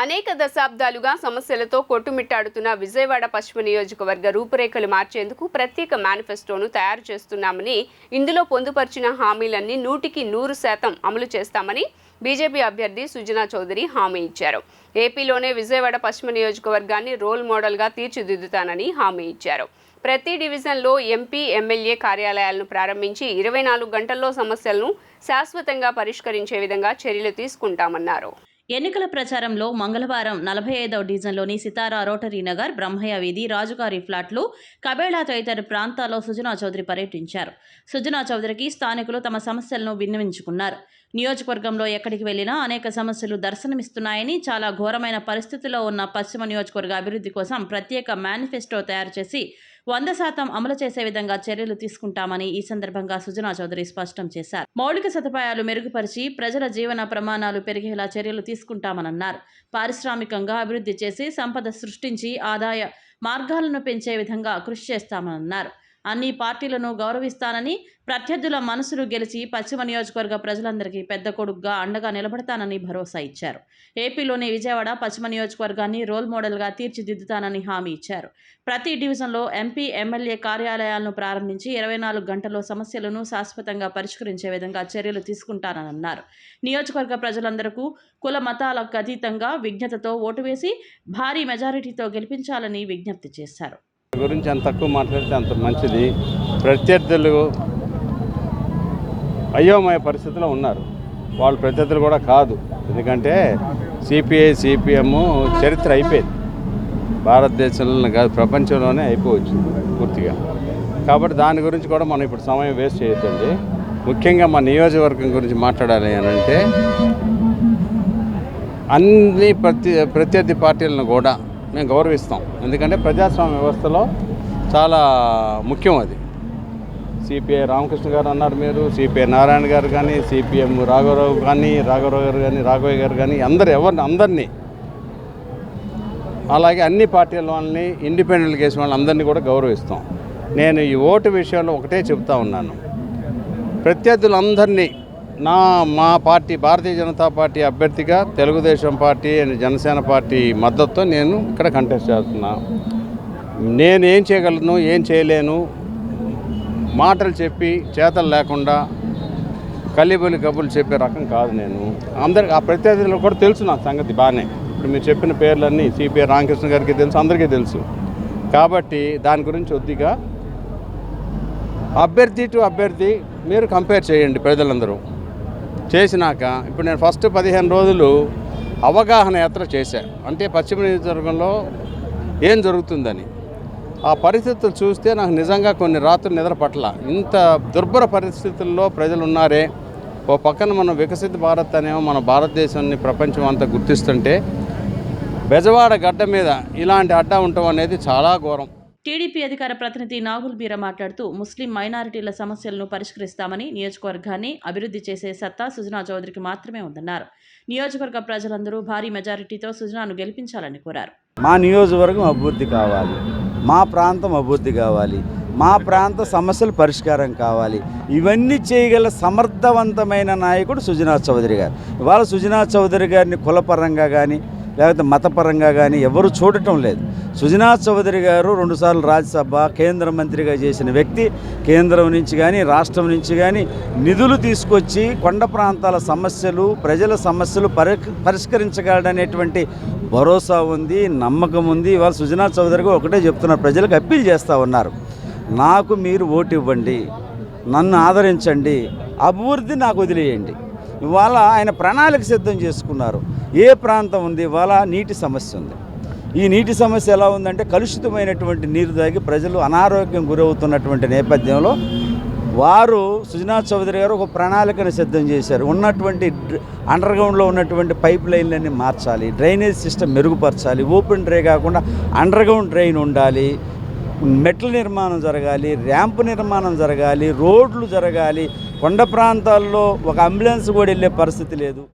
అనేక దశాబ్దాలుగా సమస్యలతో కొట్టుమిట్టాడుతున్న విజయవాడ పశ్చిమ నియోజకవర్గ రూపురేఖలు మార్చేందుకు ప్రత్యేక మేనిఫెస్టోను తయారు చేస్తున్నామని ఇందులో పొందుపరిచిన హామీలన్నీ నూటికి నూరు శాతం అమలు చేస్తామని బీజేపీ అభ్యర్థి సుజనా చౌదరి హామీ ఇచ్చారు. ఏపీలోనే విజయవాడ పశ్చిమ నియోజకవర్గాన్ని రోల్ మోడల్గా తీర్చిదిద్దుతానని హామీ ఇచ్చారు. ప్రతి డివిజన్లో ఎంపీ ఎమ్మెల్యే కార్యాలయాలను ప్రారంభించి ఇరవై నాలుగు గంటల్లో సమస్యలను శాశ్వతంగా పరిష్కరించే విధంగా చర్యలు తీసుకుంటామన్నారు. ఎన్నికల ప్రచారంలో మంగళవారం నలభై ఐదవ డివిజన్లోని సితారా రోటరీ నగర్ బ్రహ్మయ్య వీధి రాజుగారి ఫ్లాట్లు కబేళా తదితర ప్రాంతాల్లో సుజనా చౌదరి పర్యటించారు. సుజనా చౌదరికి స్థానికులు తమ సమస్యలను విన్నవించుకున్నారు. నియోజకవర్గంలో ఎక్కడికి వెళ్ళినా అనేక సమస్యలు దర్శనమిస్తున్నాయని చాలా ఘోరమైన పరిస్థితిలో ఉన్న పశ్చిమ నియోజకవర్గ అభివృద్ధి కోసం ప్రత్యేక మేనిఫెస్టో తయారు చేసి వంద శాతం అమలు చేసే విధంగా చర్యలు తీసుకుంటామని ఈ సందర్భంగా సుజనా చౌదరి స్పష్టం చేశారు. మౌలిక సదుపాయాలు మెరుగుపరిచి ప్రజల జీవన ప్రమాణాలు పెరిగేలా చర్యలు తీసుకుంటామన్నారు పారిశ్రామికంగా అభివృద్ధి చేసి సంపద సృష్టించి ఆదాయ మార్గాలను పెంచే విధంగా కృషి చేస్తామన్నారు. అన్ని పార్టీలను గౌరవిస్తానని ప్రత్యర్థుల మనసులు గెలిచి పశ్చిమ నియోజకవర్గ ప్రజలందరికీ పెద్ద కొడుకుగా అండగా నిలబడతానని భరోసా ఇచ్చారు. ఏపీలోని విజయవాడ పశ్చిమ నియోజకవర్గాన్ని రోల్ మోడల్గా తీర్చిదిద్దుతానని హామీ ఇచ్చారు. ప్రతి డివిజన్లో ఎంపీ ఎమ్మెల్యే కార్యాలయాలను ప్రారంభించి ఇరవై నాలుగు గంటల్లో సమస్యలను శాశ్వతంగా పరిష్కరించే విధంగా చర్యలు తీసుకుంటానని అన్నారు. నియోజకవర్గ ప్రజలందరకు కుల మతాలకు అతీతంగా విజ్ఞతతో ఓటు వేసి భారీ మెజారిటీతో గెలిపించాలని విజ్ఞప్తి చేశారు. గురించి ఎంత తక్కువ మాట్లాడితే అంత మంచిది. ప్రత్యర్థులు అయోమయ పరిస్థితిలో ఉన్నారు. వాళ్ళు ప్రత్యర్థులు కూడా కాదు. ఎందుకంటే సిపిఐ సిపిఎం చరిత్ర అయిపోయింది. భారతదేశంలో కాదు ప్రపంచంలోనే అయిపోవచ్చు పూర్తిగా. కాబట్టి దాని గురించి కూడా మనం ఇప్పుడు సమయం వేస్ట్ చేయొద్దండి. ముఖ్యంగా మా నియోజకవర్గం గురించి మాట్లాడాలి అని అంటే అన్ని ప్రతి ప్రత్యర్థి పార్టీలను కూడా మేము గౌరవిస్తాం. ఎందుకంటే ప్రజాస్వామ్య వ్యవస్థలో చాలా ముఖ్యం అది. సిపిఐ రామకృష్ణ గారు అన్నారు మీరు సిపిఐ నారాయణ గారు కానీ సిపిఎం రాఘవరావు కానీ రాఘవరావు గారు కానీ రాఘవయ్య గారు కానీ అందరు ఎవరిని అందరినీ అలాగే అన్ని పార్టీల వాళ్ళని ఇండిపెండెంట్ కేసు వాళ్ళని అందరినీ కూడా గౌరవిస్తాం. నేను ఈ ఓటు విషయంలో ఒకటే చెప్తా ఉన్నాను. ప్రత్యర్థులందరినీ నా మా పార్టీ భారతీయ జనతా పార్టీ అభ్యర్థిగా Telugu Desam party and Janasena party మద్దతుతో నేను ఇక్కడ కంటెస్ట్ చేస్తున్నా. నేను ఏం చేయగలను ఏం చేయలేను మాటలు చెప్పి చేతలు లేకుండా కల్లిబొలి కబుర్లు చెప్పే రకం కాదు నేను. అందరికి ఆ ప్రత్యర్థులకు కూడా తెలుసు నా సంగతి బాగానే. ఇప్పుడు మీరు చెప్పిన పేర్లన్నీ సిపిఐ రామకృష్ణ గారికి తెలుసు అందరికీ తెలుసు. కాబట్టి దాని గురించి కొద్దిగా అభ్యర్థి టు అభ్యర్థి మీరు కంపేర్ చేయండి ప్రజలందరూ. చేసినాక ఇప్పుడు నేను ఫస్ట్ పదిహేను రోజులు అవగాహన యాత్ర చేశాను అంటే పశ్చిమ నియోజకవర్గంలో ఏం జరుగుతుందని. ఆ పరిస్థితులు చూస్తే నాకు నిజంగా కొన్ని రాత్రులు నిద్ర పట్ల ఇంత దుర్భర పరిస్థితుల్లో ప్రజలు ఉన్నారే ఓ పక్కన మనం వికసిత భారత్ అనేమో మన భారతదేశాన్ని ప్రపంచం అంతా గుర్తిస్తుంటే బెజవాడ గడ్డ మీద ఇలాంటి అడ్డా ఉండటం అనేది చాలా ఘోరం. టీడీపీ అధికార ప్రతినిధి నాగుల్ బీరా మాట్లాడుతూ ముస్లిం మైనారిటీల సమస్యలను పరిష్కరిస్తామని నియోజకవర్గాన్ని అభివృద్ధి చేసే సత్తా సుజనా చౌదరికి మాత్రమే ఉందన్నారు. నియోజకవర్గ ప్రజలందరూ భారీ మెజారిటీతో సుజనాను గెలిపించాలని కోరారు. మా నియోజకవర్గం అభివృద్ధి కావాలి. మా ప్రాంతం అభివృద్ధి కావాలి. మా ప్రాంత సమస్యలు పరిష్కారం కావాలి. ఇవన్నీ చేయగల సమర్థవంతమైన నాయకుడు సుజనా చౌదరి గారు. ఇవాళ సుజనా చౌదరి గారిని కులపరంగా కానీ లేకపోతే మతపరంగా కానీ ఎవరు చూడటం లేదు. సుజనా చౌదరి గారు రెండుసార్లు రాజ్యసభ కేంద్ర మంత్రిగా చేసిన వ్యక్తి కేంద్రం నుంచి కానీ రాష్ట్రం నుంచి కానీ నిధులు తీసుకొచ్చి కొండ ప్రాంతాల సమస్యలు ప్రజల సమస్యలు పరి పరిష్కరించగలడనేటువంటి భరోసా ఉంది నమ్మకం ఉంది. ఇవాళ సుజనా చౌదరి గారు ఒకటే చెప్తున్నారు ప్రజలకు అప్పీల్ చేస్తూ ఉన్నారు. నాకు మీరు ఓటు ఇవ్వండి నన్ను ఆదరించండి అభివృద్ధి నాకు వదిలేయండి. ఇవాళ ఆయన ప్రణాళిక సిద్ధం చేసుకున్నారు. ఏ ప్రాంతం ఉంది వాళ్ళ నీటి సమస్య ఉంది. ఈ నీటి సమస్య ఎలా ఉందంటే కలుషితమైనటువంటి నీరు తాగి ప్రజలు అనారోగ్యం గురవుతున్నటువంటి నేపథ్యంలో వారు సుజనా చౌదరి గారు ఒక ప్రణాళికను సిద్ధం చేశారు. ఉన్నటువంటి అండర్గ్రౌండ్లో అండర్ గ్రౌండ్లో ఉన్నటువంటి పైప్ లైన్లన్నీ మార్చాలి డ్రైనేజ్ సిస్టమ్ మెరుగుపరచాలి ఓపెన్ డ్రై కాకుండా అండర్ గ్రౌండ్ డ్రైన్ ఉండాలి మెట్ల నిర్మాణం జరగాలి ర్యాంప్ నిర్మాణం జరగాలి రోడ్లు జరగాలి కొండ ప్రాంతాల్లో ఒక అంబులెన్స్ కూడా వెళ్ళే పరిస్థితి లేదు.